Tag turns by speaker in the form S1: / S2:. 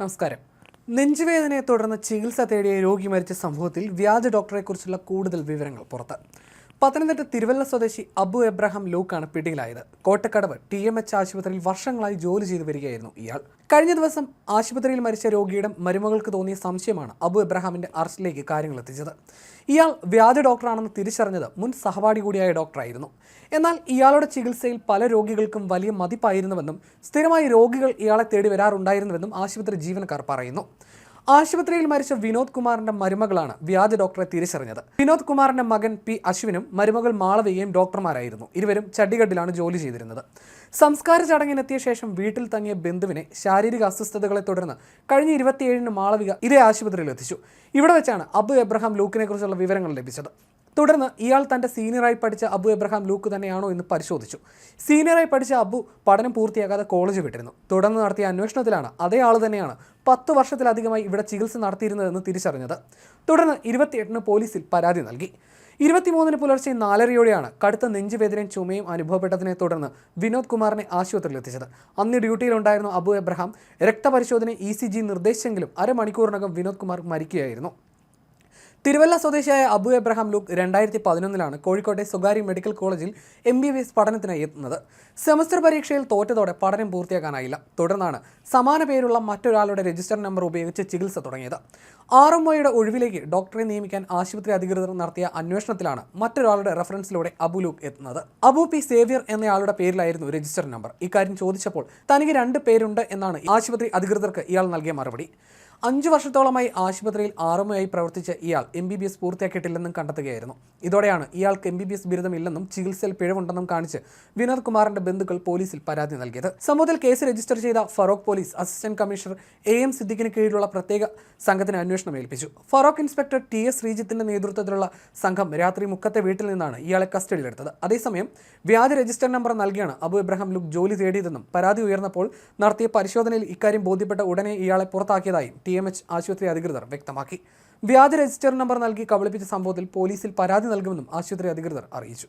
S1: നമസ്കാരം. നെഞ്ചുവേദനയെ തുടർന്ന് ചികിത്സ തേടിയ രോഗി മരിച്ച സംഭവത്തിൽ വ്യാജ ഡോക്ടറെക്കുറിച്ചുള്ള കൂടുതൽ വിവരങ്ങൾ പുറത്ത്. പത്തനംതിട്ട തിരുവല്ല സ്വദേശി അബു എബ്രഹാം ലൂക്കാണ് പിടിയിലായത്. കോട്ടക്കടവ് ടി എം എച്ച് ആശുപത്രിയിൽ വർഷങ്ങളായി ജോലി ചെയ്തു വരികയായിരുന്നു ഇയാൾ. കഴിഞ്ഞ ദിവസം ആശുപത്രിയിൽ മരിച്ച രോഗിയുടെ മരുമകൾക്ക് തോന്നിയ സംശയമാണ് അബു എബ്രഹാമിന്റെ അറസ്റ്റിലേക്ക് കാര്യങ്ങൾ എത്തിച്ചത്. ഇയാൾ വ്യാജ ഡോക്ടറാണെന്ന് തിരിച്ചറിഞ്ഞത് മുൻ സഹപാഠി കൂടിയായ ഡോക്ടറായിരുന്നു. എന്നാൽ ഇയാളുടെ ചികിത്സയിൽ പല രോഗികൾക്കും വലിയ മതിപ്പായിരുന്നുവെന്നും സ്ഥിരമായി രോഗികൾ ഇയാളെ തേടി വരാറുണ്ടായിരുന്നുവെന്നും ആശുപത്രി ജീവനക്കാർ പറയുന്നു. ആശുപത്രിയിൽ മരിച്ച വിനോദ് കുമാറിന്റെ മരുമകളാണ് വ്യാജ ഡോക്ടറെ തിരിച്ചറിഞ്ഞത്. വിനോദ് കുമാറിന്റെ മകൻ പി അശ്വിനും മരുമകൾ മാളവികയും ഡോക്ടർമാരായിരുന്നു. ഇരുവരും ചണ്ഡിഗഡിലാണ് ജോലി ചെയ്തിരുന്നത്. സംസ്കാര ചടങ്ങിനെത്തിയ ശേഷം വീട്ടിൽ തങ്ങിയ ബന്ധുവിനെ ശാരീരിക അസ്വസ്ഥതകളെ തുടർന്ന് കഴിഞ്ഞ ഇരുപത്തിയേഴിന് മാളവിക ഇതേ ആശുപത്രിയിൽ എത്തിച്ചു. ഇവിടെ വെച്ചാണ് അബു എബ്രഹാം ലൂക്കിനെ കുറിച്ചുള്ള വിവരങ്ങൾ ലഭിച്ചത്. തുടർന്ന് ഇയാൾ തന്റെ സീനിയറായി പഠിച്ച അബു എബ്രഹാം ലൂക്ക് തന്നെയാണോ എന്ന് പരിശോധിച്ചു. സീനിയറായി പഠിച്ച അബു പഠനം പൂർത്തിയാക്കാതെ കോളേജ് വിട്ടിരുന്നു. തുടർന്ന് നടത്തിയ അന്വേഷണത്തിലാണ് അതേ ആൾ തന്നെയാണ് പത്ത് വർഷത്തിലധികമായി ഇവിടെ ചികിത്സ നടത്തിയിരുന്നതെന്ന് തിരിച്ചറിഞ്ഞത്. തുടർന്ന് ഇരുപത്തിയെട്ടിന് പോലീസിൽ പരാതി നൽകി. ഇരുപത്തിമൂന്നിന് പുലർച്ചെ നാലരയോടെയാണ് കടുത്ത നെഞ്ചുവേദനയും ചുമയും അനുഭവപ്പെട്ടതിനെ തുടർന്ന് വിനോദ് കുമാറിനെ ആശുപത്രിയിൽ എത്തിച്ചത് അന്ന് ഡ്യൂട്ടിയിലുണ്ടായിരുന്ന അബു എബ്രഹാം രക്തപരിശോധന ഇ സി ജി നിർദ്ദേശിച്ചെങ്കിലും അരമണിക്കൂറിനകം വിനോദ് കുമാർ മരിക്കുകയായിരുന്നു. തിരുവല്ല സ്വദേശിയായ അബു എബ്രഹാം ലൂക്ക് രണ്ടായിരത്തി പതിനൊന്നിലാണ് കോഴിക്കോട്ടെ സ്വകാര്യ മെഡിക്കൽ കോളേജിൽ എം ബി ബി എസ് പഠനത്തിനായി എത്തുന്നത്. സെമസ്റ്റർ പരീക്ഷയിൽ തോറ്റതോടെ പഠനം പൂർത്തിയാക്കാനായില്ല. തുടർന്നാണ് സമാന പേരുള്ള മറ്റൊരാളുടെ രജിസ്റ്റർ നമ്പർ ഉപയോഗിച്ച് ചികിത്സ തുടങ്ങിയത്. ആർ എം ഒയുടെ ഒഴിവിലേക്ക് ഡോക്ടറെ നിയമിക്കാൻ ആശുപത്രി അധികൃതർ നടത്തിയ അന്വേഷണത്തിലാണ് മറ്റൊരാളുടെ റെഫറൻസിലൂടെ അബു ലൂക്ക് എത്തുന്നത്. അബു പി സേവ്യർ എന്നയാളുടെ പേരിലായിരുന്നു രജിസ്റ്റർ നമ്പർ. ഇക്കാര്യം ചോദിച്ചപ്പോൾ തനിക്ക് രണ്ട് പേരുണ്ട് എന്നാണ് ആശുപത്രി അധികൃതർക്ക് ഇയാൾ നൽകിയ മറുപടി. അഞ്ചു വർഷത്തോളമായി ആശുപത്രിയിൽ ആറുമയായി പ്രവർത്തിച്ച ഇയാൾ എം ബി ബി എസ് പൂർത്തിയാക്കിയിട്ടില്ലെന്നും കണ്ടെത്തുകയായിരുന്നു. ഇതോടെയാണ് ഇയാൾക്ക് എം ബി ബി എസ് ബിരുദമില്ലെന്നും ചികിത്സയിൽ പിഴവുണ്ടെന്നും കാണിച്ച് വിനോദ് കുമാറിന്റെ ബന്ധുക്കൾ പോലീസിൽ പരാതി നൽകിയത്. സംഭവത്തിൽ കേസ് രജിസ്റ്റർ ചെയ്ത Feroke police assistant commissioner A M സിദ്ദിഖിന് കീഴിലുള്ള പ്രത്യേക സംഘത്തിന് അന്വേഷണം ഏൽപ്പിച്ചു. ഫറോക്ക് ഇൻസ്പെക്ടർ ടി എസ് ശ്രീജിത്തിന്റെ നേതൃത്വത്തിലുള്ള സംഘം രാത്രി മുക്കത്തെ വീട്ടിൽ നിന്നാണ് ഇയാളെ കസ്റ്റഡിയിലെടുത്തത്. അതേസമയം വ്യാജ രജിസ്റ്റർ നമ്പർ നൽകിയാണ് അബു ഇബ്രാഹിം ലുക്ക് ജോലി തേടിയതെന്നും പരാതി ഉയർന്നപ്പോൾ നടത്തിയ പരിശോധനയിൽ ഇക്കാര്യം ബോധ്യപ്പെട്ട ഉടനെ ഇയാളെ പുറത്താക്കിയതായും ടി എം എച്ച് ആശുപത്രി അധികൃതർ വ്യക്തമാക്കി. വ്യാജ രജിസ്റ്റർ നമ്പർ നൽകി കബളിപ്പിച്ച സംഭവത്തിൽ പോലീസിൽ പരാതി നൽകുമെന്നും ആശുപത്രി അധികൃതർ അറിയിച്ചു.